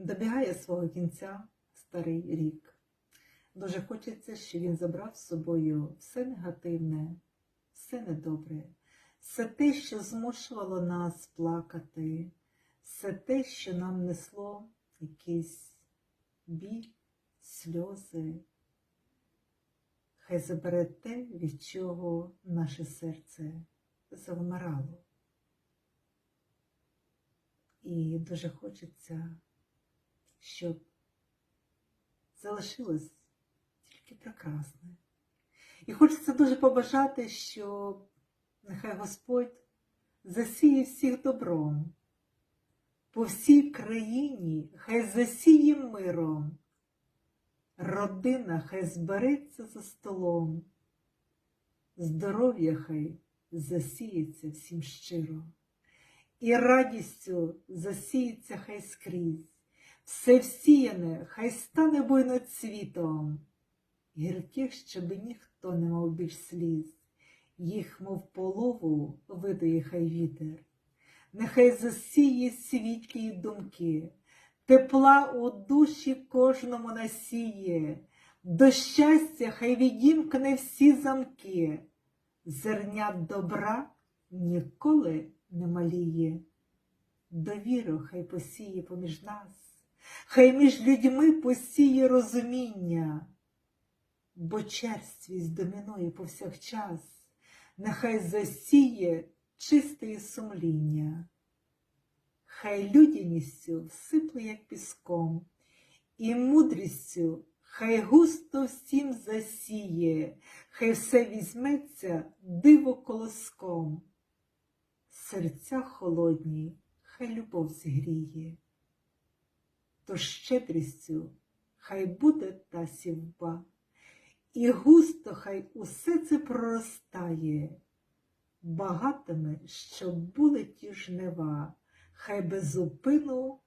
Добігає свого кінця старий рік. Дуже хочеться, щоб він забрав з собою все негативне, все недобре, все те, що змушувало нас плакати, все те, що нам несло якийсь біль, сльози. Хай забере те, від чого наше серце завмирало. І дуже хочеться, щоб залишилось тільки прекрасне. І хочеться дуже побажати, щоб нехай Господь засіє всіх добром. По всій країні хай засіє миром. Родина хай збереться за столом. Здоров'я хай засіється всім щиро. І радістю засіється хай скрізь. Все всіяне хай стане буйноцвітом. Гірких, щоби ніхто не мав більш сліз, їх, мов полову, видає хай вітер. Нехай засіє світлі думки, тепла у душі кожному насіє, до щастя хай відімкне всі замки, зерня добра ніколи не маліє. Довіру хай посіє поміж нас, хай між людьми посіє розуміння, бо черствість домінує повсякчас, нехай засіє чисте сумління, хай людяністю всипле, як піском, і мудрістю хай густо всім засіє, хай все візьметься диво колоском. Серця холодні, хай любов зігріє, то щедрістю хай буде та сівба, і густо хай усе це проростає, багатими, щоб були ті жнива, хай без зупину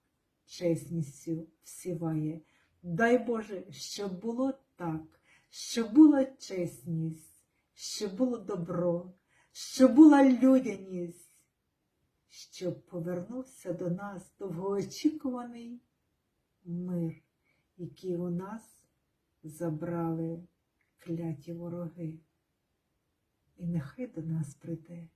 чесністю всіває. Дай Боже, щоб було так, щоб була чесність, щоб було добро, щоб була людяність щоб повернувся до нас довгоочікуваний мир, який у нас забрали кляті вороги. І нехай до нас прийде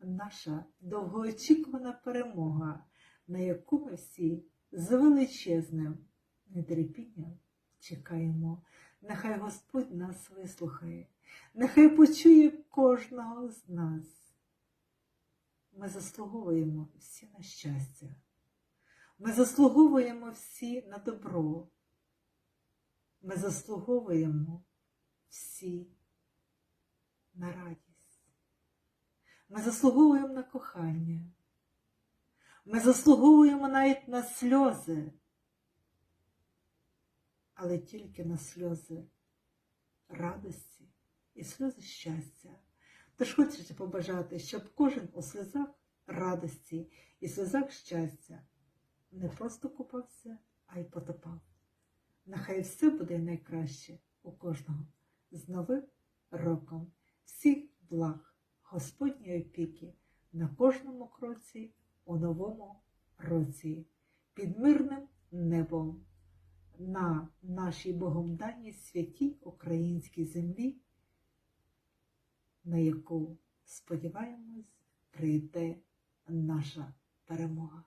наша довгоочікувана перемога, на яку ми всі з величезним нетерпінням чекаємо. Нехай Господь нас вислухає, нехай почує кожного з нас. Ми заслуговуємо всі на щастя. Ми заслуговуємо всі на добро. Ми заслуговуємо всі на радість. Ми заслуговуємо на кохання. Ми заслуговуємо навіть на сльози, але тільки на сльози радості і сльози щастя. Тож хочеться побажати, щоб кожен у сльозах радості і сльозах щастя не просто купався, а й потопав. Нехай все буде найкраще у кожного з новим роком, всіх благ, Господньої опіки на кожному кроці у новому році, під мирним небом на нашій Богом даній святій українській землі на яку, сподіваємось, прийде наша перемога.